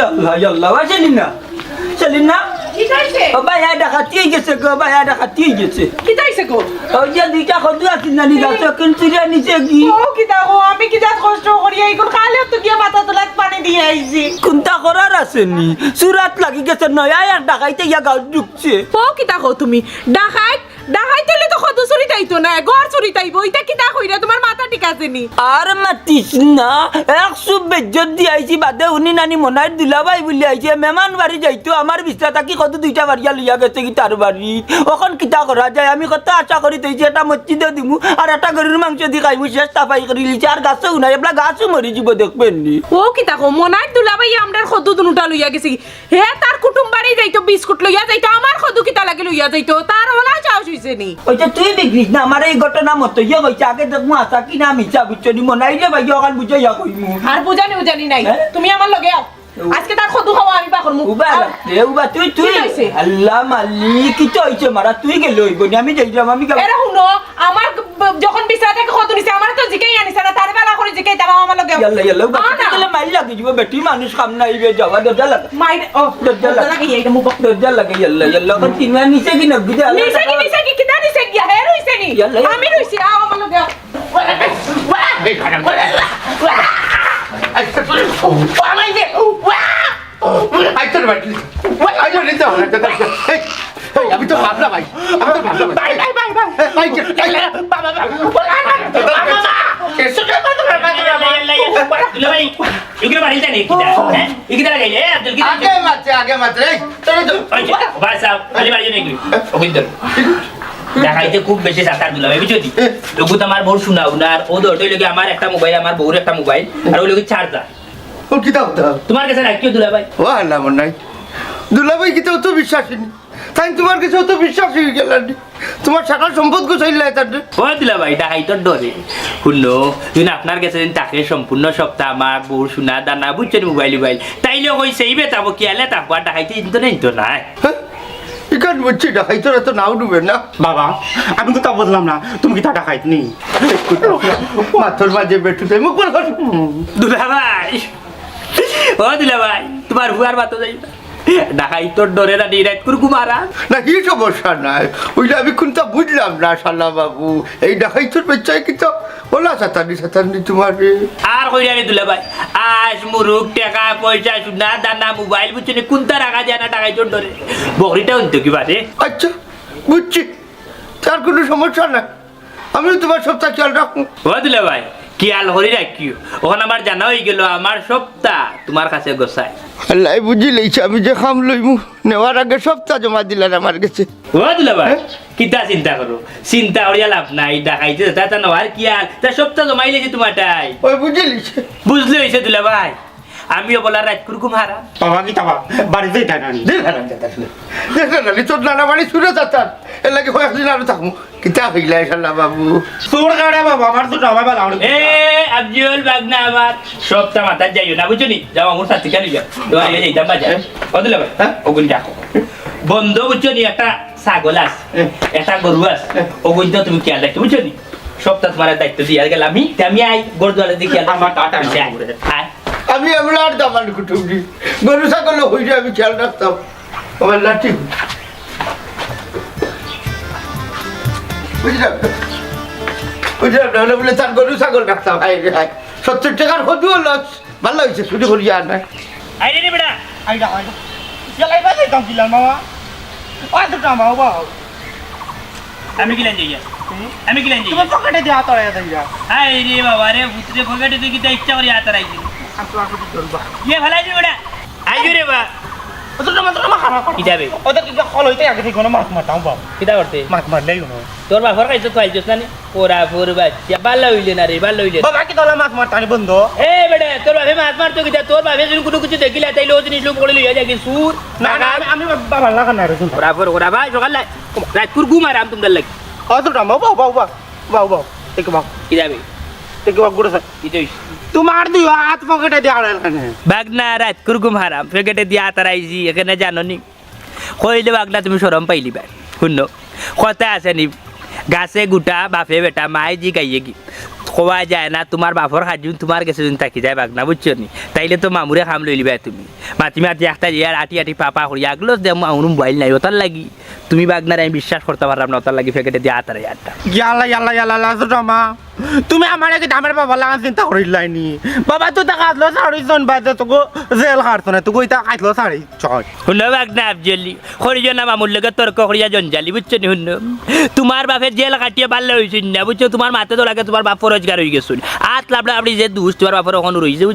ইয়াল্লাহ ইয়াল্লাহ ওই সেলিনা সেলিনা কি চাইছে ও ভাই গেছে গো ভাই আয় ডাকাতি গেছে কি চাইছে গো ওই যে দুইটা খদু আছিল না নিদা চকিন চুরিয়া নিচে কি ও কি দেখো আমি কি যা কষ্ট করি এইগুলো খালে তো গিয়ে মাথা তোলাত পানি দিয়ে আইছি কোনটা করার আছে নি সুরাত লাগি গেছে নয় আর ডাকাইতে ইয়া গাঁত ঢুকছে ও কি দেখো তুমি ডাকাইত ডাকাইত তো চুরি তাইতো না ঘর চুরি তাইবো ওইটা কি দেখো এটা তোমার মাথা ঠিক আছে নি? আর মাতিস না একশো বেজ্জত দি আইছি বাদে উনি নানি মনাই দুলাবাই বুলি আইছে মেমান বাড়ি যাইতো আমার বিছনা থাকি কত দুইটা বাড়িয়া লইয়া গেছে কি তার বাড়ি? ওখন কিতা করা যায় আমি কত আশা করি তৈছি এটা মসজিদে দিমু আর একটা গরুর মাংস দি খাইমু শেষ তাপাই করে লিছে আর গাছও নাই এবলা গাছও মরি যাব দেখবেন নি? ও কি দেখো মনার দুলাবাই আমরার খদু দুনুটা লইয়া গেছি হে তার কুটুম বাড়ি যাইতো বিস্কুট লইয়া যাইতো আমার খদু কিতা লাগে লইয়া যাইতো তার হলা চাও হইছে নি। ওইটা তুই বিক্রিস না আমার এই ঘটনা মতো ইয়ে কইছে আগে দেখমু আসা কি না মিছা বুঝছ নি মনাই রে ভাই ওখান বুঝে ইয়া কইমু আর বুঝানি উজানি নাই? তুমি আমার লগে আও আজকে তার খদু খাওয়া আমি বাকর মুখ উবা উবা তুই তুই? আল্লাহ মালিক কি তো হইছে মারা তুই গেল হইব নি আমি যাইলাম আমি এরা শুনো আমার যখন বিছানা থেকে খদু নিছে আমার তো জিকাই আনিছে না তার বেলা করে জিকাই তাও আমার লগে। ইয়াল্লা ইয়াল্লা উবা। গেলে মাইল লাগি যাব বেটি মানুষ কাম নাই বে যাওয়া দরজা লাগা মাইরে ও দরজা লাগা দরজা লাগা ইয়াল্লা ইয়াল্লা তিনবার নিচে কি নগি দে আল্লাহ নিছে কি নিছে কি কিতা নিছে গিয়া হে রইছে নি ইয়াল্লা, ইয়াল্লা। আমি রইছি আও আমার লগে। আমি তো ভাবনা ভাই আমি তো ভাবনা ভাই ভাই ভাই ভাই ভাই আগে মাত্রে আগে মাত্রে চলো তো দেখাইতে খুব বেশি সাঁতার দিলাম বুঝছ লোক আমার বউ শোনা উনার ও দরটাই লোকে আমার একটা মোবাইল আমার বউর একটা মোবাইল আর ওই লোকে চার্জার ও তোমার কাছে রাখিও দুলা ভাই ও আল্লাহ মন নাই। দুলাভাই কিতা অত বিশ্বাসী নি। তাই তোমার কাছে অত বিশ্বাস হয়ে গেল তোমার সম্পদ গোছাইলাই তার ও দিলা ভাই তোর ডরে। শুনলো তুই আপনার কাছে তাকে সম্পূর্ণ সপ্তাহ আমার বউ শোনা দানা বুঝছেন মোবাইল মোবাইল তাইলে কইছে এই বেতাবো কি আলে তাকবা ডাকাইতে কিন্তু নেই তো নাই? হ্যাঁ? এখান বলছি ডাকাই তোরা তো নাও ডুবে না। বাবা আমি তো তা বললাম না তুমি কি টাকা খাইতনি মাথর মাঝে বেটুতে মুখ বল দুলা ভাই ও দিলা ভাই তোমার ভুয়ার বাতো যাই ডাকাই তোর ডরে না নিরাত কুরকু মারা না কি সমস্যা নাই? ওইটা আমি কোনটা বুঝলাম না শালা বাবু এই ডাকাই তোর বেচাই কিন্তু ওলা সাতানি সাতানি তোমার। আর কইরা রে দুলা ভাই আজ মুরুক টাকা পয়সা শুনা দানা মোবাইল বুঝছেন কোনটা রাখা যায় না টাকাই তোর ডরে বকরিটা উনতো কি বারে আচ্ছা বুঝছি তার কোনো সমস্যা নাই। আমিও তোমার সপ্তাহ খেয়াল রাখব। ও দিলা ভাই কি আল হরি রাখিও। ওখানে আমার জানা হয়ে গেল আমার সপ্তাহ তোমার কাছে গোসাই আল্লাহ বুঝি লইছে আমি যে খাম লইমু নেওয়ার আগে সপ্তাহ জমা দিলেন আমার কাছে। ও দিলা ভাই কিতা চিন্তা করো চিন্তা করিয়া লাভ নাই ডাকাইতে তা তা নয় কি আর তা সপ্তাহ জমাই তোমার তোমারটাই ওই বুঝি লইছে বুঝলে হয়েছে দিলা ভাই। আমিও বলার রাত কুরকুম হারা বাবা কি তাবা বাড়িতে টাকা নি দেখ না নি তোর নানা বাড়ি শুনে এর লাগে কয়েকদিন আরও থাকব কিতা হইলা বাবু। তোর গাড়ি বাবা আমার তো টাকা বাবা এ আব্দুল বাগনা আমার সপ্তাহ মাথার যাইও না বুঝছ নি যাও আমার সাথে কেন যাও। তোমার ইয়ে যাইতাম বাজার ভাই। হ্যাঁ ওগুন দেখো বন্ধ বুঝছ নি একটা ছাগল আছে একটা গরু তো তুমি খেয়াল রাখতে বুঝছ নি? সপ্তাহ তোমার দায়িত্ব দিয়ে গেলাম আমি আমি আই গরু দুয়ারে দিয়ে খেয়াল আমার টাটা আমি এমন আর দামান কুটুমনি গরু ছাগল হইলে আমি খেয়াল রাখতাম। আমার লাঠি বুঝলাম? বুঝলাম না বলে তার গরু ছাগল রাখতাম। হাই রে হাই সত্তর টাকার হদু হলো ভালো হয়েছে শুধু করি আর নাই আই রে বেটা আইডা আইডা ইয়ালাই বাজে দাম দিলাম মামা। ওই তো টাকা বাবা আমি যাই আমি কিলেন যাই তোমার পকেটে দিয়া তরে দিয়া আই রে বাবা রে পুত্রে পকেটে তুই কিতা ইচ্ছা করি হাতে রাখছি আমি তো আসলে ধরবা ইয়ে ভালাই দি বেটা আইজু রে বা। ও তো তোমার তোমার খারাপ কি যাবে ওটা কি কল হইতে আগে থেকে মাছ মারতাম বাবা। কিতা করতে? মাছ মারলেই কোনো। তোর বাপর কাছে তো আইছিস না নি? ওরা ফোর বাচ্চা। ভালো হইলে না রে ভালো হইলে। বাবা কি তোলা মাছ মারতানি বন্ধ? এ তোর বাপে মাছ মারতো কিতা তোর যদি কোনো কিছু দেখিলা তাইলে ও জিনিস লোক করে লইয়া যায় সুর না না আমি- বাবা লাগা না রে ওরা ফোর ওরা ভাই সকাল লাই রাত কুর ঘুম আরাম তোমাদের লাগে। টাকা বাবা বাবা বাবা বাবা দেখো বাবা। কি যাবে? দেখো বাবা গুড়ে কি তুই তোমার দুই হাত পকেটে দিয়া বাগনা রাত কুর ঘুম হারাম পেকেটে দিয়া তারাইছি এখানে জানো নি? কইলে বাগনা তুমি সরম পাইলি ভাই। শুনো কথা আছে নি গাছে গুটা বাপে বেটা মায়ে জি গাইয়ে কি কোয়া যায় না তোমার বাপর খাজুন তোমার কাছে যদি থাকি যায় বাগনা বুঝছ নি? তাইলে তো মামুরে খাম লই লিবা তুমি। মাতি মাতি একটা ইয়ার আটি আটি পাপা করি আগলো দে মামুর মোবাইল নাই ওটার লাগি। তুমি বাগনার আমি বিশ্বাস করতে পারলাম না ওটার লাগি ফেকেটে দিয়ে আতারে ইয়ারটা ইয়ালা ইয়ালা ইয়ালা লাজু টমা তুমি আমার কি আমার বাবা লাগা চিন্তা করিলাইনি বাবা তুই তা কাটলো শাড়ি জন বাইতে তোকে জেল হারতো না তোকে ইতা কাটলো শাড়ি চয় শুনো বাগনা আফজলি হরিজন মামুর লগে তর্ক করিয়া জঞ্জালি বুঝছ নি শুনো। তোমার বাপের জেল কাটিয়ে পারলে হয়েছে না বুঝছ তোমার মাতে তো লাগে তোমার বাপ রোজগার হয়ে গেছো আত লাভলা আপনি যে দুষ তোমার বাপর ওখানে রয়েছে?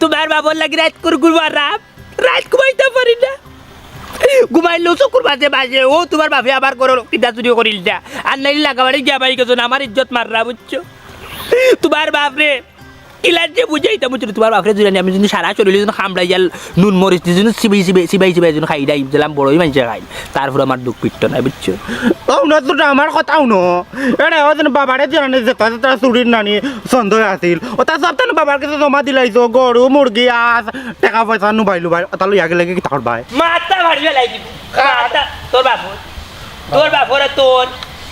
তোমার বাপর লাগে রাত করে ঘুরবার রাত রাত ঘুমাইতে পারি না। ঘুমাইলেও চকুর বাজে বাজে। ও তোমার বাপে আবার করো কিতা চুরি করিল আর নাইলে লাগাবাড়ি গিয়া বাড়ি গেছো আমার ইজ্জত মাররা, বুঝছ? তোমার বাপরে ইলার যে বুঝাইতা বুঝছ তোমার বাপরে জুড়ে আমি যদি সারা চলিলে যদি খামড়াই যাল নুন মরিচ যদি সিবাই সিবাই সিবাই সিবাই যদি খাই দাই দিলাম বড়ই মানুষে খাই। তারপর আমার দুঃখ পিট্ট নাই বুঝছ? ও না তুই আমার কথাও ন। এটা ওদিন বাবারে জানানি যেটা যেটা চুরির নানি সন্দেহ আছিল। ও তা সব তানে বাবার কাছে জমা দিলাইছো গরু মুরগি আস টাকা পয়সা নুবাই লুবাই। তা লই আগে লাগে কি তার ভাই? মাথা ভাড়ি মাথা তোর বাপর। তোর বাপরে তোর।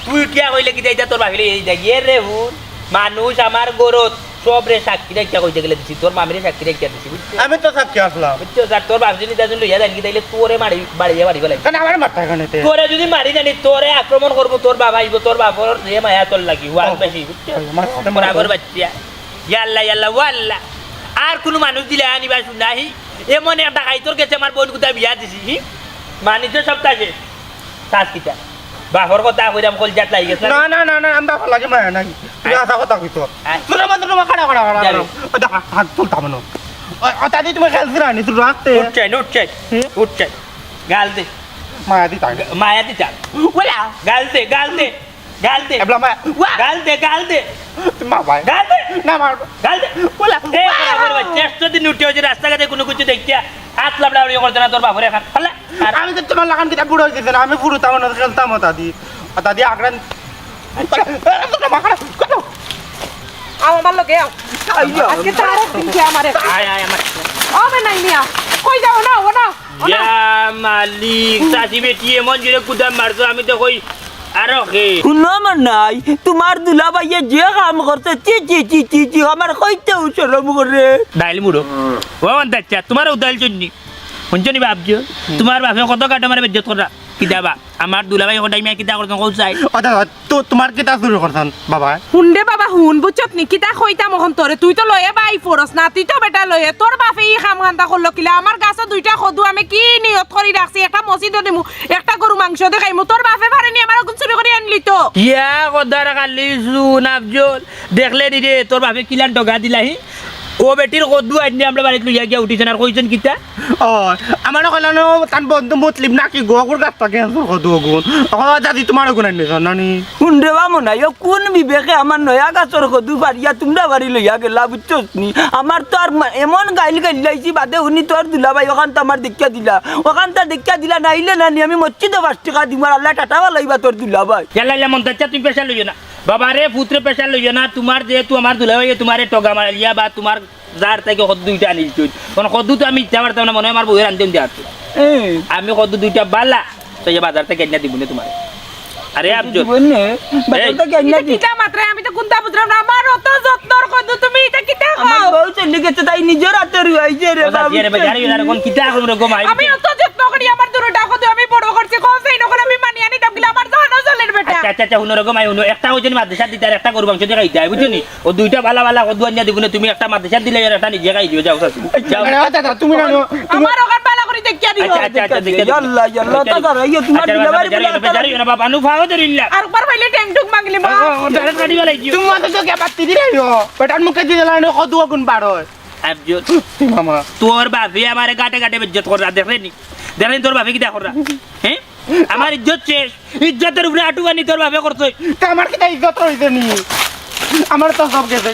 তুই কিয়া কইলে কি যাইতা? তোর বাপিলে এই যাই। রে হুন মানুষ আমার গরত। সব রে সাক্ষী রাখিয়া কইতে গেলে দিছি তোর মামিরে সাক্ষী রাখিয়া দিছি আমি তো সাক্ষী আসলাম। বুঝছ? স্যার তোর বাপ যদি তাজন লইয়া দেন কি তাইলে তোরে মারি বাড়িয়ে বাড়ি ফেলাই। কেন আমার মাথা এখানে তোরে যদি মারি জানি তোরে আক্রমণ করব তোর বাবা আইব তোর বাপর যে মায়া তোর লাগি ওয়াল বেশি বুঝছ? আমার সাথে তোর বাচ্চা। ইয়াল্লা ইয়াল্লা ওয়াল্লা। আর কোনো মানুষ দিলে আনিবা শুনাহি। এমন একটা আমার বোন কোথায় বিয়া দিছি মানিত সপ্তাহে শ্বাস কিটা বাপর কথা কইরাম কল জাত লাগি গেছে। না না না না আমি বাবা লাগে মায়া নাই। তুই আসা কথা কইতো। তোর মত তোমার খাড়া হাত তুলতাম না? তাদি তুমি খেলছি রানি তুই রাখতে উঠছাই গাল দে। মায়া দি তাই মায়া দি চাল ওলা গাল দে গাল দে গাল দে। এবলা মায়া। গাল দে গাল দে। মা ভাই গাল দে। না মার গাল দে। ওলা এ বরাবর বাচ্চা। এতদিন উঠে হচ্ছে রাস্তাঘাটে কোনো কিছু দেখিয়া হাত লাবলা করতে না তোর বাপরে আমি তো তোমার লাগান কিটা বুড়ো হইছে না আমি ফুরুতাম না খেলতাম দাদি দাদি আগ্রান আমার লগে আজকে তার একদিন কি আমারে। আয় আয় আমার হবে নাই মিয়া। কই যাও না ও না ইয়া মালিক চাচি বেটি এমন জোরে কুদাম মারছো আমি তো কই নাই। তোমার দুলা ভাইয়ে যে কাম করছে চি চি চি চি চি আমার কইতে উচরম করে। ডাইল মুড়ো। ও তোমার উদাইল জন্য। শুনছো নি ভাবছ তোমার বাপে কত কাটা মারে বেজ্জত করা কি যাবা আমার দুলাভাই সদাই মিয়া কিতা করতো কৌ চাই তো তোমার কিটা শুরু করছেন বাবা। হুন দে বাবা হুন বুঝছত নি কিতা কইতাম এখন তোরে তুই তো লয়ে বাই ফরস না তুই তো বেটা লয়ে। তোর বাপে ই খাম খান্তা করল কিলা। আমার গাছে দুইটা খদু আমি কি নিয়ত করি রাখছি একটা মসজিদ দিমু একটা গরু মাংস দেখাইমু তোর বাপে পারেনি আমার ওগুন চুরি করে আনলি তো? ইয়া কদার কালি শুন আফজল দেখলে নি রে তোর বাপে কিলান টকা দিলাহি। ও বেটির কদু আইনি আমরা বাড়িতে লইয়া গিয়া উঠিছেন আর কইছেন কিতা? ও আমার কইলানো তান বন্ধু মুসলিম নাকি গোগুর গাছ থাকে কদু গুণ ও দাদি তোমার গুণ আনিছ নানি। শুনরে বা মনে হয় কোন বিবেকে আমার নয়া গাছর কদু পারিয়া তোমরা বাড়ি লইয়া গেলা বুঝছস নি? আমার তো আর এমন গাইল গাইল লাইছি বাদে উনি তোর দুলা ভাই ওখান তো আমার দেখা দিলা। ওখান তো দেখা দিলা নাইলে নানি আমি মসজিদে পাঁচ টাকা দিব আর আল্লাহ টাটা লাইবা তোর দুলা ভাই। ইয়াল্লা মন তুমি পেশা লইও না। বাবা রে পুত্রে পেশা লইও না। তোমার যেহেতু আমার দুলাভাই তোমারে টগা মারিয়া বা তোমার যার থেকে কদ্দু দুইটা আনি দিচ্ছ কারণ কদ্দু তো আমি ইচ্ছা পারতাম না মনে হয় আমার বউয়ের আনতে দেওয়া আমি কদ্দু দুইটা বালা তো এই বাজার থেকে এনে দিব না তোমার আরে কেন মাত্রায় আমি তো বুঝলাম না? আমার অত যত্নর খদু তুমি এটা আমার খাও বউ চলে গেছে তাই নিজের হাতে রুয়াইছে রে বাবু না কোন কিতা এখন রকম আমি অত যত্ন করি আমার খদু আমি বড় করছি সেই নকর আমি মানি আনি আমার আচ্ছা আচ্ছা আচ্ছা আই একটা হচ্ছে মাদ্রাসা দিতে আর একটা গরু মাংস দিয়ে খাইতে হয় ও দুইটা আনিয়া দিব না তুমি একটা মাদ্রাসা দিলে আর একটা নিজে খাই দিও যাও যাও দাদা তুমি নানো আমার ওখান বালা করে দেখিয়া দিও। আচ্ছা আচ্ছা আচ্ছা দেখে ইয়াল্লা, ইয়াল্লা, তা তারা, ইয়ে তোমার দুলাভাই বলে আচ্ছা, না বাবা নু ফাও ধরিল্লা আর উপর পাইলে ট্যাং টুক মাগলি মা। ডাইরেক্ট গাড়ি বালাই দিও। তুমি মাথা তো কে বাতি দিলে বেটার মুখে দিয়ে দিলা কদু গুণ বাড়ো তোর বাপে আমার গাটে গাটে ইজ্জত করা দেখলেনি দেখলেনি তোর বাপে কিটা করা হ্যাঁ? আমার ইজ্জত শেষ। ইজ্জতের উপরে আটুবানি তোর ভাবে করছ। আমার কিনা ইজ্জত রয়েছে নি? আমার তো সব গেছে।